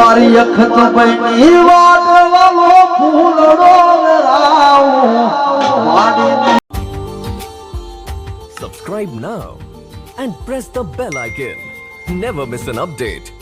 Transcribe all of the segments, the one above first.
મારી અખત બની વાટ વાલો ફૂલડો Subscribe now and press the bell icon. Never miss an update.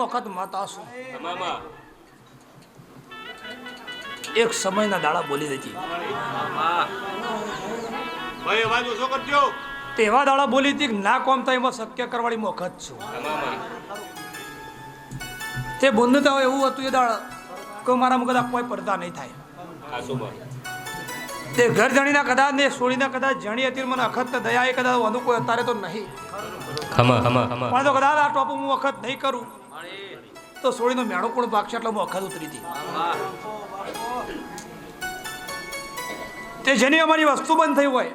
વખત માતા શું એક સમયના દાડા બોલી કરજો. તેવા દાડા બોલી હતી ના કોમ થાય એમાં શક્ય કરવાની મોખત છું. તે બોંધતા હોય એવું હતું એ દાડા કે મારામાં કદાચ કોઈ પડતા નહીં થાય. તે ઘર જાણીના કદાચ ને સોળીના કદાચ જણી હતી મને અખત દયા એ કદાચ વધુ કોઈ અત્યારે તો નહીં. પણ તો કદાચ આ ટોપ હું વખત નહીં કરું. તો સોળીનો મેળો કોણ ભાગશે? એટલે હું વખત ઉતરી હતી. તે જેની અમારી વસ્તુ બંધ થઈ હોય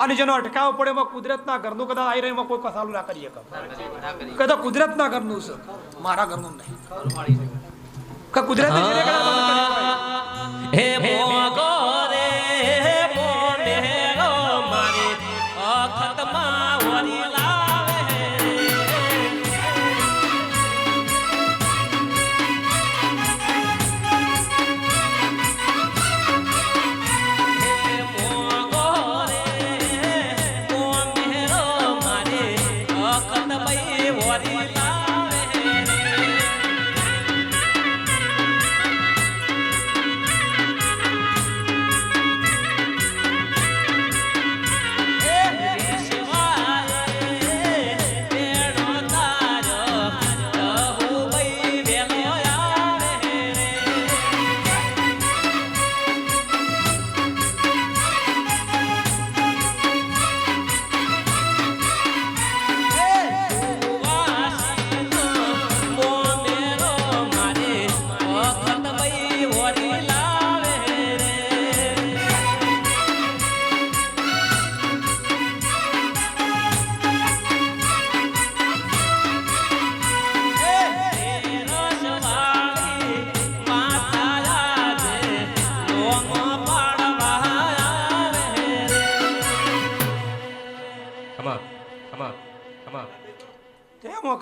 અને જેનો અટકાવ પડે એમાં કુદરતના ઘરનું કદાચ આવી રહ્યું એમાં કોઈ કસાલું ના કરી શકે. કદાચ કુદરતના ઘરનું છે. મારા ઘરનું નહીં. કે કુદરતે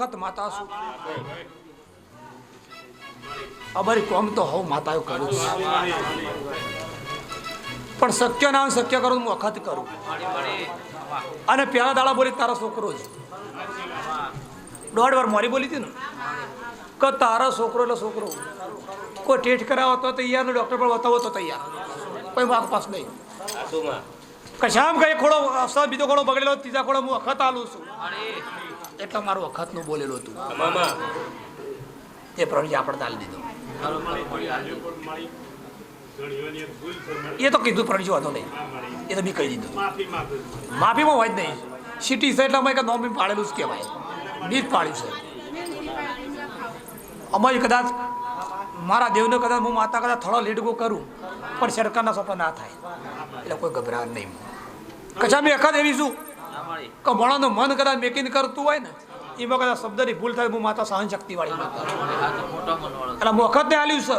વખત માતા શું? અમારી કોમ તો હવ માતા કરું છું. પણ શક્ય ના શક્ય કરું હું વખત કરું. અને પેલા દાડા બોલી તારો છોકરો જ. દોઢ વાર મારી બોલી હતી ને? કે તારો છોકરો એટલે છોકરો. કોઈ ટેસ્ટ કરાવો તો તૈયાર ડૉક્ટર પણ બતાવો તો તૈયાર. કોઈ માગ પાસ નહીં. કશામ કઈ ખોડો બીજો ખોડો બગડેલો ત્રીજા ખોડો હું વખત આલું છું. એટલે મારું વખતનું બોલેલું હતું. એ પ્રવીણજી આપણે તાલી દીધો. એ તો કીધું પ્રવીણજી વાંધો નહીં. એ તો બી કહી દીધું. માફીમાં હોય જ નહીં. સિટી છે એટલે અમે કે નોમી પાડેલું જ કહેવાય. બી જ પાડ્યું છે. અમારી કદાચ મારા દેવને કદાચ હું માતા કદાચ થોડો લેટગો કરું પણ સરકારના સોપા ના થાય. એટલે કોઈ ગભરાટ નહીં. કશા મેં એકાદ એવી શું કે મોણાનું મન કદાચ મેકીને કરતું હોય ને એમાં કદાચ શબ્દની ભૂલ થાય હું માતા સહન શક્તિ વાળી માતા એટલે મોખત ને હાલ્યું છે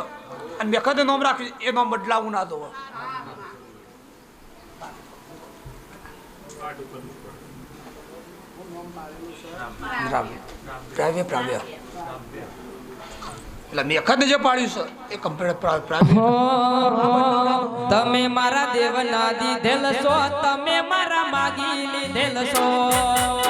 અને મેખતે નોમ રાખ્યું એ નામ બદલાવું ના દો. પ્રાવ્ય પ્રાવ્ય એટલે મેખત જે પાડ્યું છે. એ કમ્પ્લીટ તમે મારા દેવના દીધેલ છો, તમે મારા માગી લીધેલ છો.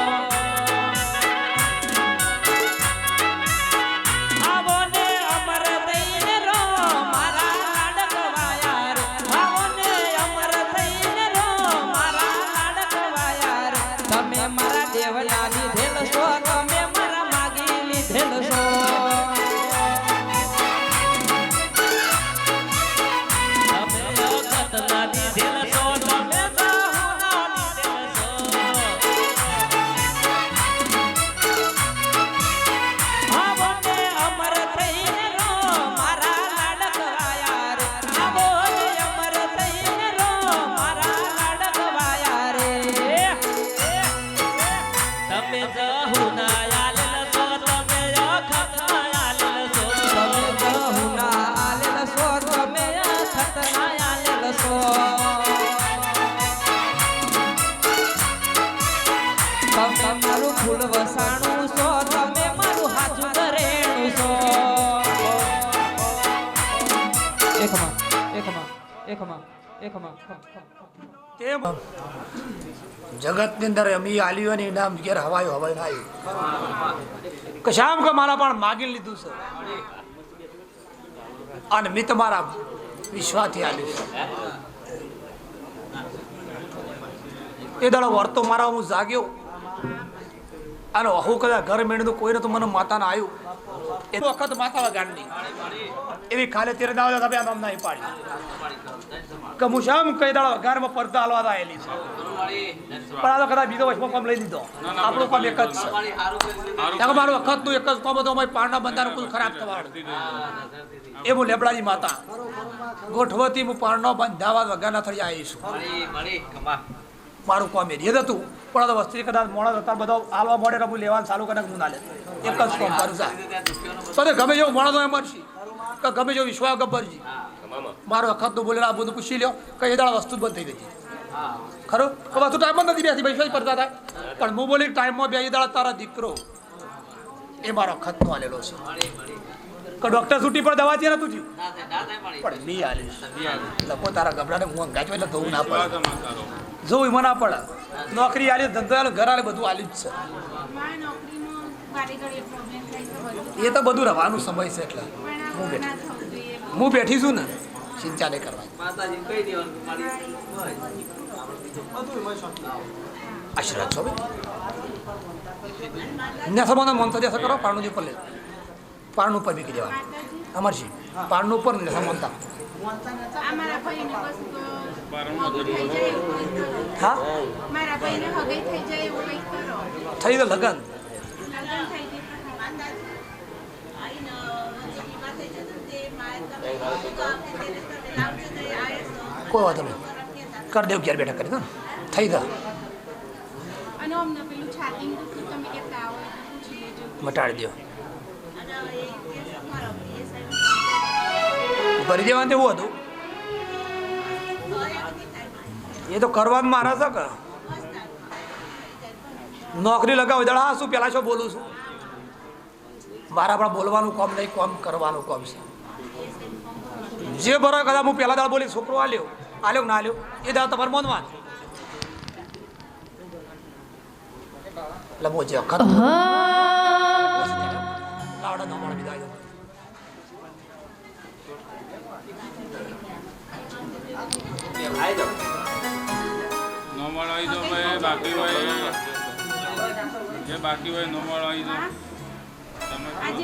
મારું ફૂલ વસાણું છો મારું હાજુ કરેણું છો એકમાં એકમાં એકમાં એકમાં તેમ જગતની અંદર અમી આલ્યું અને નામ ઘેર હવાયું હવાયું આવ્યું કશામ કે મારા પણ માગી લીધું છે. અને મેં તમારા વિશ્વાસથી આલી એ દાડો વર્તો મારા હું જાગ્યો. અને અહુ કદાચ ઘર મેળ્યું કોઈને તો મને માતાને આવ્યું એ વખત માતા ગાંડી એવી ખાલે તેરે દાવ તમે નહીં પાડી. કે હું શામ કઈ દાડો ઘરમાં પડદા હાલવા આવેલી છે. પણ આ તો કદાચ બીજો વચમાં કામ લઈ દીધો આપણું કામ એક જ છે. ત્યાં વખત મારું વખતનું એક જ કામ હતો અમારી પારના બંધારણ કુલ ખરાબ થવાનું. એ હું લેબડાની માતા. ગોઠવતી હું પારનો બંધાવા વગાના થઈ આવીશું મારું કામ એ જ હતું. પણ આ તો વસ્તી કદાચ મોડા હતા બધા હાલવા મોડે હું લેવાનું ચાલુ કરે હું ના લેતો એક જ કામ કરું સાહેબ તો ગમે જેવો મોડો એમ મળશે કે ગમે જેવો વિશ્વા ગબ્બરજી મારો વખતનું બોલેલા આ બધું પૂછી લ્યો કે એ દાડા વસ્તુ જ બંધ થઈ ગઈ ખરું? કે વસ્તુ ટાઈમ જ નથી બેસી બેસવા પડતા હતા? પણ હું બોલી ટાઈમમાં બે દાળ તારા દીકરો. એ મારો ખતનો આલેલો છે. કે ડોક્ટર છૂટી પર દવા છે નતું થયું પણ નહીં આલીશ લખો તારા ગબડાને હું ગાચવા એટલે ધોવું ના પડે. જોવું એમાં ના પડે. નોકરી આલી ધંધો આલે ઘર આલે બધું આલી જ થાય છે એ તો બધું રવાનું સમય છે એટલે. હું બેઠી. ના હું બેઠી છું ને ચિંતા કરવા કરવાની. આશીર્વાદ છો નેસમાનો મન થશે કરો પારણું ઉપર લે. પારણું ઉપર મૂકી દેવા અમરજી છે પારણું ઉપર ને સમનતા અમારા ભાઈને બસ હગું થઈ જાય એવું કંઈક કરો. હા? મારા ભાઈને હગઈ થઈ જાય એવું કંઈક કરો. થઈ તો લગન? લગ્ન થઈ જાય કોઈ વાંધો નહીં. કરી દેવ ક્યારે બેઠા કરી દો થઈ લેજો. મટાડી દો. ભરી દેવાનું એવું હતું? એ તો કરવાનું મારા છે કે. નોકરી લગાવ દડા શું પેલા શું બોલું છું? મારા પણ બોલવાનું કોમ નહીં કોમ કરવાનું કોમ છે. જે બરો કદાચ હું પહેલા દાળ બોલી છોકરો આલ્યો આલ્યો ના આલ્યો એ દાળ તમારે મોનવા એટલે બહુ જે વખત લાવડા નમણ વિદાય દો. નોમળ આવી જો ભાઈ બાકી હોય જે બાકી હોય નોમળ આવી તમે આજે